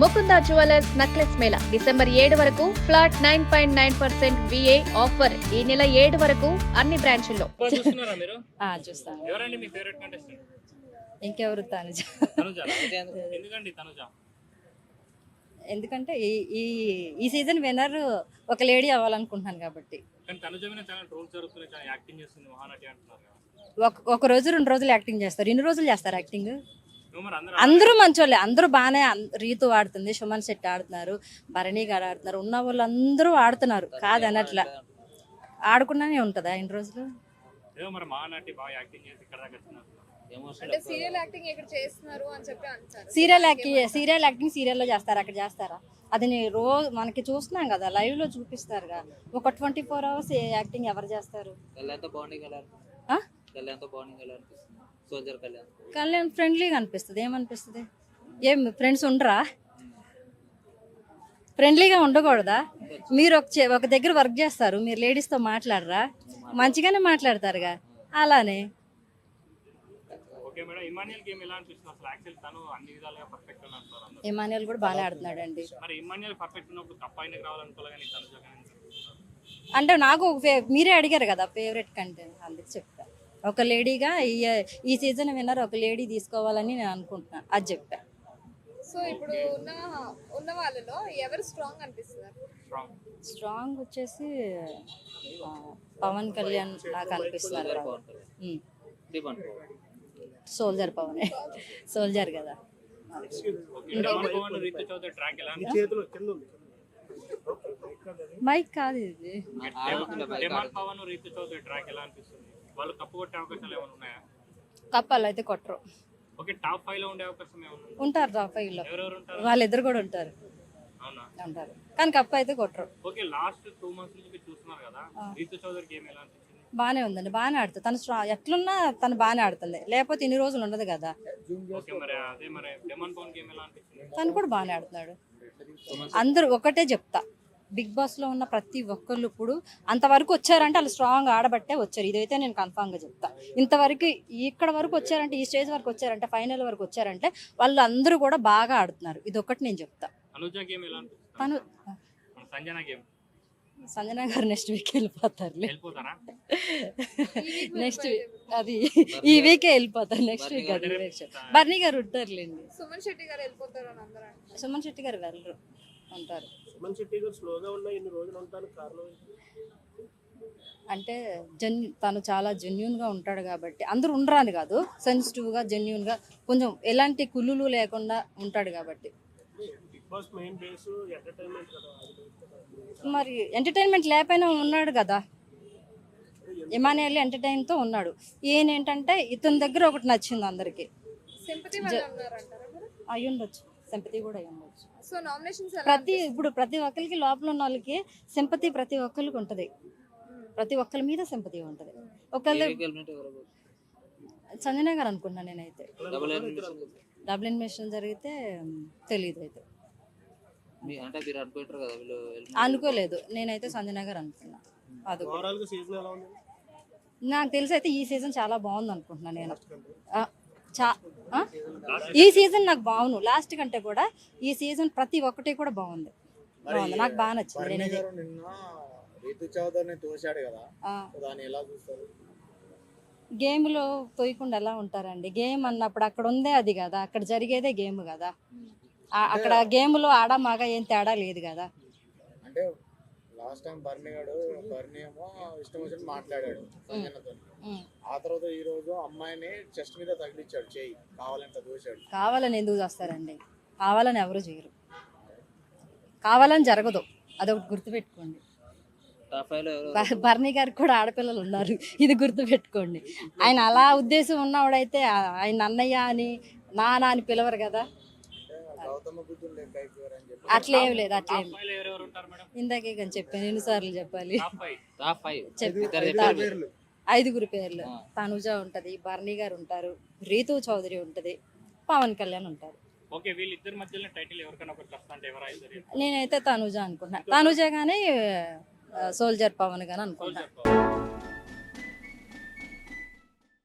Mukunda jewellers necklace mela December ఏడు వరకు flat nine point nine percent VA offer ఈ నెల ఏడు వరకు అన్ని బ్రాంచుల్లో. బాగా చూస్తున్నారా మీరు? ఆ, చూస్తాను ఎవరండి మీ ఫేవరెట్ కంటెస్టెంట్ ఇంకెవరు? తనుజ. తనుజ. ఎందుకండి తనుజ? ఎందుకంటే ఈ ఈ ఈ సీజన్ విన్నర్ ఒక లేడీ అవ్వాలనుకుంటున్నాను కాబట్టి. ఒక ఒక రోజు రెండు రోజులు యాక్టింగ్ చేస్తారు. ఇన్ని రోజులు చేస్తారు యాక్టింగ్ అందరూ అందరూ మంచోళ్ళే. అందరూ బాగానే రీతు ఆడుతుంది సుమన్ శెట్టి ఆడుతున్నారు భరణి గారు ఆడుతున్నారు. ఉన్న వాళ్ళు అందరూ ఆడుతున్నారు కాదనట్లా ఆడుకున్నానే ఉంటుందా ఇన్ని రోజులు? సీరియల్ యాక్టింగ్ ఇక్కడ చేస్తున్నారు అని చెప్పి అంటారు. సీరియల్ యాక్టింగ్ సీరియల్ యాక్టింగ్ సీరియల్లో చేస్తారు? అక్కడ చేస్తారా? అది రోజు మనకి చూస్తున్నాం కదా లైవ్లో చూపిస్తారుగా. ఒక ట్వంటీ ఫోర్ అవర్స్ యాక్టింగ్ ఎవరు చేస్తారు? కళ్యాణ్ సోల్జర్ ఫ్రెండ్లీగా అనిపిస్తుంది. ఏమనిపిస్తుంది? ఏం ఫ్రెండ్స్ ఉండరా? ఫ్రెండ్లీగా ఉండకూడదా? మీరు ఒక చే- ఒక దగ్గర వర్క్ చేస్తారు మీరు లేడీస్తో మాట్లాడరా? మంచిగానే మాట్లాడతారుగా. అలానే. ఓకే మేడం ఇమాన్యుల్ గేమ్ ఎలా అనిపిస్తుంది? అసలు యాక్చువల్ తను అన్ని విధాలుగా పర్ఫెక్ట్ అని అంటున్నారు అందరూ. ఇమాన్యుల్ కూడా బాగానే ఆడుతున్నాడు అండి అంటే నాకు మీరే అడిగారు కదా ఫేవరెట్ కంటెంట్ అందుకు చెప్తా ఒక లేడీగా ఈ ఈ సీజన్ విన్నర్ ఒక లేడీ తీసుకోవాలని నేను అనుకుంటున్నాను. అది చెప్పా. సో ఇప్పుడు ఉన్న ఉన్న వాళ్ళలో ఎవరు స్ట్రాంగ్ అనిపిస్తున్నారు? స్ట్రాంగ్ స్ట్రాంగ్ వచ్చేసి పవన్ కళ్యాణ్ నాకు అనిపిస్తున్నారు సోల్జర్ పవన్ సోల్జర్ కదా. మైక్ కాదు ఇది. పవన్ రీతు చౌదరి ట్రాక్ ఎలా అనిపిస్తుంది? వాళ్ళు కప్పు కొట్టే అవకాశాలు ఏమైనా ఉన్నాయా? కప్పాలు అయితే కొట్టరు. ఓకే టాప్ ఫైవ్లో ఉండే అవకాశం ఏమైనా ఉందా? ఉంటారు టాప్ ఫైవ్లో ఎవరెవరు ఉంటారు? వాళ్ళిద్దరు కూడా ఉంటారు. అవునా? ఉంటారు. కానీ కప్ అయితే కొట్టరు. ఓకే లాస్ట్ టూ మంత్స్ నుంచి చూస్తున్నారు కదా రీతు చౌదరి గేమ్ ఎలా అనిపించింది? బాగానే ఉందండి బాగానే ఆడుతుంది. తను స్ట్రా ఎట్లున్నా తను బాగానే ఆడుతుంది. లేకపోతే ఇన్ని రోజులు ఉండదు కదా. ఓకే మరి అదే మరి డెమాన్ పవన్ గేమ్ ఎలా అనిపించింది? తను కూడా బాగానే ఆడుతున్నాడు. అందరూ ఒకటే చెప్తా. బిగ్ బాస్లో ఉన్న ప్రతి ఒక్కళ్ళు ఇప్పుడు అంతవరకు వచ్చారంటే వాళ్ళు స్ట్రాంగ్ ఆడబట్టే వచ్చారు. ఇదైతే నేను కన్ఫామ్గా చెప్తా. ఇంతవరకు ఇక్కడ వరకు వచ్చారంటే ఈ స్టేజ్ వరకు వచ్చారంటే ఫైనల్ వరకు వచ్చారంటే వాళ్ళు అందరూ కూడా బాగా ఆడుతున్నారు. ఇది ఒకటి నేను చెప్తా. అనుజ గేమ్ ఎలా అనిపిస్తుంది? తను సంజన గేమ్. సంజన గారు నెక్స్ట్ వీక్ వెళ్ళిపోతారా? నెక్స్ట్ అది ఈ వీకే వెళ్ళిపోతారు నెక్స్ట్ వీక్ అది బర్నీ గారు ఉంటారులేండి. సుమన్ శెట్టి గారు వెళ్ళిపోతారు సుమన్ శెట్టి గారు వెళ్ళరు. ఉంటారు సుమన్ శెట్టి గారు స్లోగా ఉన్న ఇన్ని రోజులు ఉంటానికి కారణం ఏంటి? అంటే జెన్ తను చాలా జెన్యున్గా ఉంటాడు కాబట్టి అందరూ ఉండరాని కాదు. సెన్సిటివ్గా జెన్యున్గా కొంచెం ఎలాంటి కుళ్ళులు లేకుండా ఉంటాడు కాబట్టి. మరి ఎంటర్టైన్మెంట్ లేకపోయినా ఉన్నాడు కదా. ఇమానియల్ ఎంటర్టైన్తో ఉన్నాడు. ఈయన ఏంటంటే ఇతని దగ్గర ఒకటి నచ్చింది అందరికి. సింపతి సింపతి కూడా అయి ఉండొచ్చు సో నామినేషన్స్ ప్రతి ఇప్పుడు ప్రతి ఒక్కరికి లోపల ఉన్న వాళ్ళకి సింపతి ప్రతి ఒక్కరికి ఉంటది. ప్రతి ఒక్కరి మీద సింపతి ఉంటది. ఒకళ్ళు సంజన గారు అనుకున్నా నేనైతే. డబుల్ ఎలిమినేషన్ జరిగితే? మ్, తెలీదు అయితే. అనుకోలేదు. నేనైతే సంజన గారు అనుకున్నా. అది నాకు తెలిసి అయితే ఈ సీజన్ చాలా బాగుంది అనుకుంటున్నా నేను. ఆ, చా ఆ? ఈ సీజన్ నాకు బాగుంది. లాస్ట్ కంటే కూడా ఈ సీజన్ ప్రతి ఒక్కటి కూడా బాగుంది. బాగుంది. నాకు బాగా నచ్చింది. రీతు చౌదరిని తోశాడు కదా. ఆ, దాన్ని ఎలా చూస్తారు? గేమ్లో తోయకుండా ఎలా ఉంటారండి? గేమ్ అన్నప్పుడు అక్కడ ఉందే అది కదా. అక్కడ జరిగేదే గేమ్ కదా. అక్కడ గేమ్లో ఆడ మగ ఏం తేడా లేదు కదా. అంటే లాస్ట్ టైం బర్నీ ఏమో ఇష్టం వచ్చినట్టు మాట్లాడాడు సంజనతో ఉమ్. ఆ తర్వాత ఈ రోజు అమ్మాయిని చెస్ట్ మీద తగిలిచ్చాడు చేయి. కావాలంటే దోశాడు కావాలని ఎందుకు చేస్తారండి? కావాలని ఎవరు చేయరు. కావాలని జరగదు. అదొకటి గుర్తుపెట్టుకోండి. బర్నీ గారికి కూడా ఆడపిల్లలు ఉన్నారు. ఇది గుర్తుపెట్టుకోండి. ఆయన అలా ఉద్దేశం ఉన్నవాడైతే ఆయన అన్నయ్య అని నాన్న అని పిలవరు కదా. అట్లేం లేదు అట్లేం ఇందాకే కానీ చెప్పాను ఎన్నిసార్లు చెప్పాలి. చెప్పి. ఐదుగురు పేర్లు. తనుజ ఉంటది బర్నీ గారు ఉంటారు రీతు చౌదరి ఉంటది పవన్ కళ్యాణ్ ఉంటారు. ఓకే వీళ్ళిద్దరి మధ్యలో టైటిల్ ఎవరికైనా ఒకటి వస్తా అంటే ఎవరు అవుతారు నేనైతే తనుజ అనుకుంటున్నా. తనుజ కానీ సోల్జర్ పవన్ కానీ అనుకుంటున్నా.